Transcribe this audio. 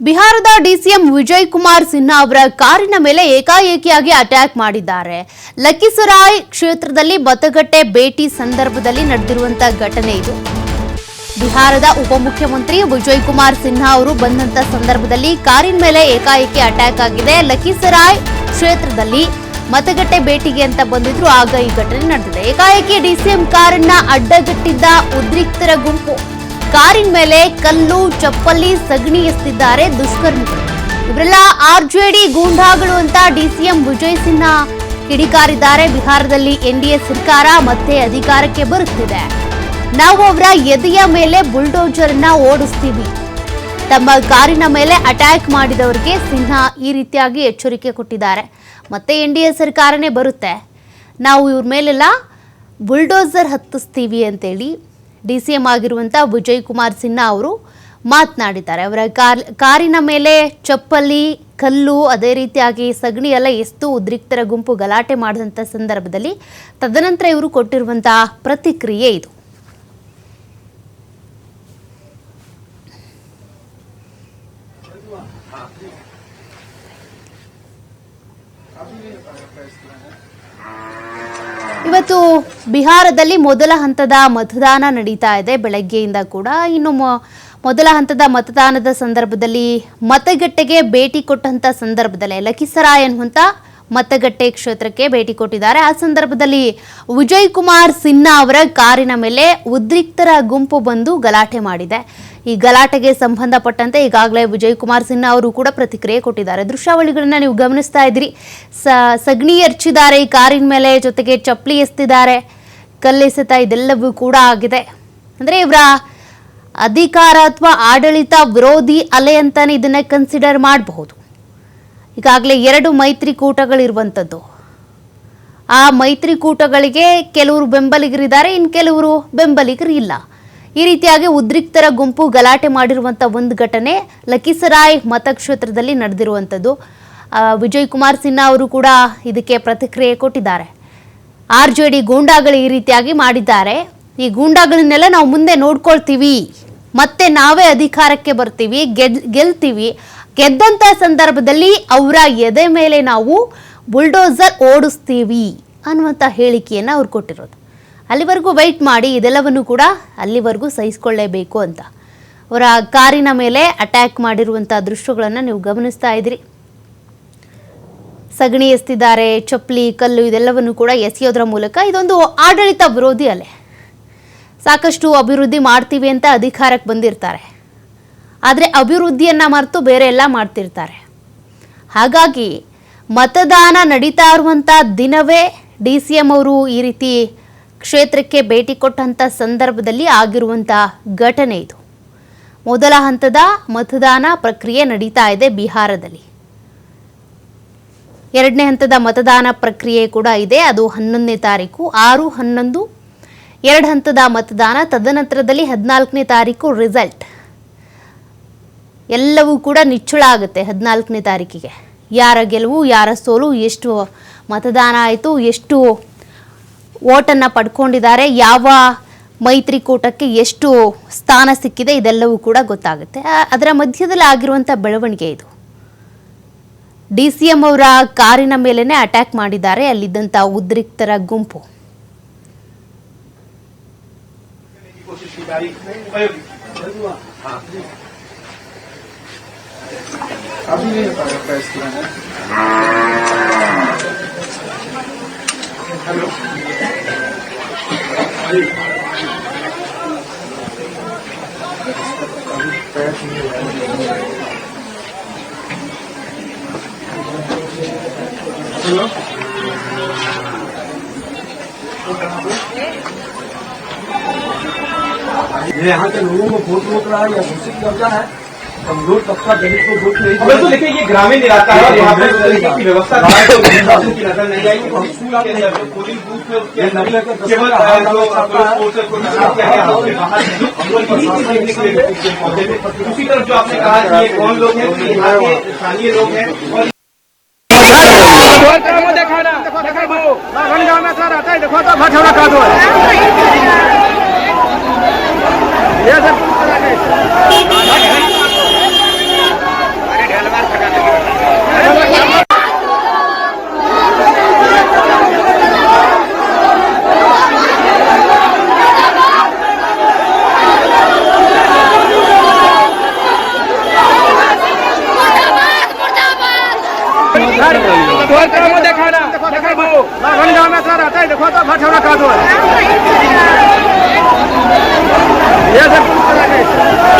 ಬಿಹಾರದ ಡಿಸಿಎಂ ವಿಜಯ್ ಕುಮಾರ್ ಸಿನ್ಹಾ ಅವರ ಕಾರಿನ ಮೇಲೆ ಏಕಾಏಕಿಯಾಗಿ ಅಟ್ಯಾಕ್ ಮಾಡಿದ್ದಾರೆ. ಲಕ್ಕಿಸರಾಯ್ ಕ್ಷೇತ್ರದಲ್ಲಿ ಮತಗಟ್ಟೆ ಭೇಟಿ ಸಂದರ್ಭದಲ್ಲಿ ನಡೆದಿರುವಂತಹ ಘಟನೆ ಇದು. ಬಿಹಾರದ ಉಪಮುಖ್ಯಮಂತ್ರಿ ವಿಜಯ್ ಕುಮಾರ್ ಸಿನ್ಹಾ ಅವರು ಬಂದಂತ ಸಂದರ್ಭದಲ್ಲಿ ಕಾರಿನ ಮೇಲೆ ಏಕಾಏಕಿ ಅಟ್ಯಾಕ್ ಆಗಿದೆ. ಲಕ್ಕಿಸರಾಯ್ ಕ್ಷೇತ್ರದಲ್ಲಿ ಮತಗಟ್ಟೆ ಭೇಟಿಗೆ ಅಂತ ಬಂದಿದ್ರು, ಆಗ ಈ ಘಟನೆ ನಡೆದಿದೆ. ಏಕಾಏಕಿ ಡಿಸಿಎಂ ಕಾರನ್ನ ಅಡ್ಡಗಟ್ಟಿದ್ದ ಉದ್ರಿಕ್ತರ ಗುಂಪು. ಕಾರಿನ ಮೇಲೆ ಕಲ್ಲು, ಚಪ್ಪಲಿ, ಸಗಣಿ ಎಸ್ತಿದ್ದಾರೆ ದುಷ್ಕರ್ಮಿಗಳು. ಇವರೆಲ್ಲ ಆರ್ಜೆಡಿ, ಗೂಂಡಾಗಳು ಅಂತ ಡಿಸಿಎಂ ವಿಜಯ್ ಸಿನ್ಹಾ ಕಿಡಿಕಾರಿದ್ದಾರೆ. ಬಿಹಾರದಲ್ಲಿ ಎನ್ಡಿಎ ಸರ್ಕಾರ ಮತ್ತೆ ಅಧಿಕಾರಕ್ಕೆ ಬರುತ್ತಿದೆ. ನಾವು ಅವರ ಎದೆಯ ಮೇಲೆ ಬುಲ್ಡೋಜರ್ನ ಓಡಿಸ್ತೀವಿ. ತಮ್ಮ ಕಾರಿನ ಮೇಲೆ ಅಟ್ಯಾಕ್ ಮಾಡಿದವರಿಗೆ ಸಿನ್ಹಾ ಈ ರೀತಿಯಾಗಿ ಎಚ್ಚರಿಕೆ ಕೊಟ್ಟಿದ್ದಾರೆ. ಮತ್ತೆ ಎನ್ ಡಿ ಸರ್ಕಾರನೇ ಬರುತ್ತೆ. ನಾವು ಇವ್ರ ಮೇಲೆಲ್ಲ ಬುಲ್ಡೋಸರ್ ಹತ್ತಿಸ್ತೀವಿ ಅಂತೇಳಿ ಡಿ ಸಿ ಎಂ ಆಗಿರುವಂಥ ವಿಜಯ್ ಕುಮಾರ್ ಸಿನ್ಹಾ ಅವರು ಮಾತನಾಡಿದ್ದಾರೆ. ಅವರ ಕಾರ್, ಕಾರಿನ ಮೇಲೆ ಚಪ್ಪಲಿ, ಕಲ್ಲು ಅದೇ ರೀತಿಯಾಗಿ ಸಗಣಿ ಎಲ್ಲ ಎಷ್ಟು ಉದ್ರಿಕ್ತರ ಗುಂಪು ಗಲಾಟೆ ಮಾಡಿದಂಥ ಸಂದರ್ಭದಲ್ಲಿ ತದನಂತರ ಇವರು ಕೊಟ್ಟಿರುವಂತಹ ಪ್ರತಿಕ್ರಿಯೆ ಇದು. ಇವತ್ತು ಬಿಹಾರದಲ್ಲಿ ಮೊದಲ ಹಂತದ ಮತದಾನ ನಡೀತಾ ಇದೆ. ಬೆಳಗ್ಗೆಯಿಂದ ಕೂಡ ಇನ್ನು ಮೊದಲ ಹಂತದ ಮತದಾನದ ಸಂದರ್ಭದಲ್ಲಿ ಮತಗಟ್ಟೆಗೆ ಭೇಟಿ ಕೊಟ್ಟಂತ ಸಂದರ್ಭದಲ್ಲಿ ಲಖಿಸರಾಯ್ ಅನ್ನುವಂಥ ಮತಗಟ್ಟೆ ಕ್ಷೇತ್ರಕ್ಕೆ ಭೇಟಿ ಕೊಟ್ಟಿದ್ದಾರೆ. ಆ ಸಂದರ್ಭದಲ್ಲಿ ವಿಜಯ್ ಕುಮಾರ್ ಸಿನ್ಹಾ ಅವರ ಕಾರಿನ ಮೇಲೆ ಉದ್ರಿಕ್ತರ ಗುಂಪು ಬಂದು ಗಲಾಟೆ ಮಾಡಿದೆ. ಈ ಗಲಾಟೆಗೆ ಸಂಬಂಧಪಟ್ಟಂತೆ ಈಗಾಗಲೇ ವಿಜಯ್ ಕುಮಾರ್ ಸಿನ್ಹಾ ಅವರು ಕೂಡ ಪ್ರತಿಕ್ರಿಯೆ ಕೊಟ್ಟಿದ್ದಾರೆ. ದೃಶ್ಯಾವಳಿಗಳನ್ನ ನೀವು ಗಮನಿಸ್ತಾ ಇದ್ದೀರಿ. ಸಗಣಿ ಎರಚಿದ್ದಾರೆ. ಈ ಕಾರಿನ ಮೇಲೆ ಜೊತೆಗೆ ಚಪ್ಪಲಿ ಎಸ್ತಿದ್ದಾರೆ ಕಲ್ಲೆಸೆತ ಇದೆಲ್ಲವೂ ಕೂಡ ಆಗಿದೆ. ಅಂದರೆ ಇವರ ಅಧಿಕಾರ ಅಥವಾ ಆಡಳಿತ ವಿರೋಧಿ ಅಲೆ ಅಂತಾನೆ ಇದನ್ನ ಕನ್ಸಿಡರ್ ಮಾಡಬಹುದು. ಈಗಾಗಲೇ ಎರಡು ಮೈತ್ರಿಕೂಟಗಳಿರುವಂಥದ್ದು. ಆ ಮೈತ್ರಿಕೂಟಗಳಿಗೆ ಕೆಲವರು ಬೆಂಬಲಿಗರಿದ್ದಾರೆ ಇನ್ನು ಕೆಲವರು ಬೆಂಬಲಿಗರು ಇಲ್ಲ ಈ ರೀತಿಯಾಗಿ ಉದ್ರಿಕ್ತರ ಗುಂಪು ಗಲಾಟೆ ಮಾಡಿರುವಂಥ ಒಂದು ಘಟನೆ ಲಕಿಸರಾಯ್ ಮತಕ್ಷೇತ್ರದಲ್ಲಿ ನಡೆದಿರುವಂಥದ್ದು. ವಿಜಯ್ ಕುಮಾರ್ ಸಿನ್ಹಾ ಅವರು ಕೂಡ ಇದಕ್ಕೆ ಪ್ರತಿಕ್ರಿಯೆ ಕೊಟ್ಟಿದ್ದಾರೆ. ಆರ್ ಜೆ ಡಿ ಗೂಂಡಾಗಳು ಈ ರೀತಿಯಾಗಿ ಮಾಡಿದ್ದಾರೆ. ಈ ಗೂಂಡಾಗಳನ್ನೆಲ್ಲ ನಾವು ಮುಂದೆ ನೋಡ್ಕೊಳ್ತೀವಿ. ಮತ್ತೆ ನಾವೇ ಅಧಿಕಾರಕ್ಕೆ ಬರ್ತೀವಿ, ಗೆದ್, ಗೆಲ್ತೀವಿ. ಗೆದ್ದಂಥ ಸಂದರ್ಭದಲ್ಲಿ ಅವರ ಎದೆ ಮೇಲೆ ನಾವು ಬುಲ್ಡೋಸರ್ ಓಡಿಸ್ತೀವಿ ಅನ್ನುವಂಥ ಹೇಳಿಕೆಯನ್ನು ಅವ್ರು ಕೊಟ್ಟಿರೋದು. ಅಲ್ಲಿವರೆಗೂ ವೆಯ್ಟ್ ಮಾಡಿ, ಇದೆಲ್ಲವನ್ನು ಕೂಡ ಅಲ್ಲಿವರೆಗೂ ಸಹಿಸ್ಕೊಳ್ಳೇಬೇಕು ಅಂತ. ಅವರ ಕಾರಿನ ಮೇಲೆ ಅಟ್ಯಾಕ್ ಮಾಡಿರುವಂಥ ದೃಶ್ಯಗಳನ್ನು ನೀವು ಗಮನಿಸ್ತಾ ಇದ್ದೀರಿ. ಸಗಣಿ ಎಸ್ತಿದ್ದಾರೆ, ಚಪ್ಪಲಿ, ಕಲ್ಲು ಇದೆಲ್ಲವನ್ನು ಕೂಡ ಎಸೆಯೋದ್ರ ಮೂಲಕ ಇದೊಂದು ಆಡಳಿತ ವಿರೋಧಿ ಅಲೆ. ಸಾಕಷ್ಟು ಅಭಿವೃದ್ಧಿ ಮಾಡ್ತೀವಿ ಅಂತ ಅಧಿಕಾರಕ್ಕೆ ಬಂದಿರ್ತಾರೆ. ಆದರೆ ಅಭಿವೃದ್ಧಿಯನ್ನು ಮರೆತು ಬೇರೆ ಎಲ್ಲ ಮಾಡ್ತಿರ್ತಾರೆ. ಹಾಗಾಗಿ ಮತದಾನ ನಡೀತಾ ಇರುವಂಥ ದಿನವೇ ಡಿ ಸಿ ಎಂ ಅವರು ಈ ರೀತಿ ಕ್ಷೇತ್ರಕ್ಕೆ ಭೇಟಿ ಕೊಟ್ಟಂಥ ಸಂದರ್ಭದಲ್ಲಿ ಆಗಿರುವಂಥ ಘಟನೆ ಇದು. ಮೊದಲ ಹಂತದ ಮತದಾನ ಪ್ರಕ್ರಿಯೆ ನಡೀತಾ ಇದೆ ಬಿಹಾರದಲ್ಲಿ. ಎರಡನೇ ಹಂತದ ಮತದಾನ ಪ್ರಕ್ರಿಯೆ ಕೂಡ ಇದೆ, ಅದು ಹನ್ನೊಂದನೇ ತಾರೀಕು. ಆರು, ಹನ್ನೊಂದು, ಎರಡು ಹಂತದ ಮತದಾನ, ತದನಂತರದಲ್ಲಿ ಹದಿನಾಲ್ಕನೇ ತಾರೀಕು ರಿಸಲ್ಟ್ ಎಲ್ಲವೂ ಕೂಡ ನಿಚ್ಚುಳ ಆಗುತ್ತೆ ಹದಿನಾಲ್ಕನೇ ತಾರೀಕಿಗೆ. ಯಾರ ಗೆಲುವು, ಯಾರ ಸೋಲು, ಎಷ್ಟು ಮತದಾನ ಆಯಿತು, ಎಷ್ಟು ಓಟನ್ನು ಪಡ್ಕೊಂಡಿದ್ದಾರೆ, ಯಾವ ಮೈತ್ರಿಕೂಟಕ್ಕೆ ಎಷ್ಟು ಸ್ಥಾನ ಸಿಕ್ಕಿದೆ, ಇದೆಲ್ಲವೂ ಕೂಡ ಗೊತ್ತಾಗುತ್ತೆ. ಅದರ ಮಧ್ಯದಲ್ಲಿ ಆಗಿರುವಂಥ ಬೆಳವಣಿಗೆ ಇದು. ಡಿ ಸಿ ಎಂ ಅವರ ಕಾರಿನ ಮೇಲೇ ಅಟ್ಯಾಕ್ ಮಾಡಿದ್ದಾರೆ, ಅಲ್ಲಿದ್ದಂಥ ಉದ್ರಿಕ್ತರ ಗುಂಪು. अभी नहीं हेलो अभी प्रेस नहीं हेलो। ये यहाँ के लोगों को वोट रोक रहा है या घोषित करता है? कमज़ोर तबका दलित को वोट नहीं तो देखिए ये ग्रामीण इलाका है यहाँ पे की व्यवस्था की नज़र नहीं आएगी पोलिंग बूथ में केवल उसी तरफ़ जो आपने कहा कि ये कौन लोग हैं यहाँ के स्थानीय लोग हैं और देखो तो भट हो दो घर का वो देखा ना देखा भाऊ रंगा में ऐसा रहता है देखो तो घर छोड़ा का दो ये सब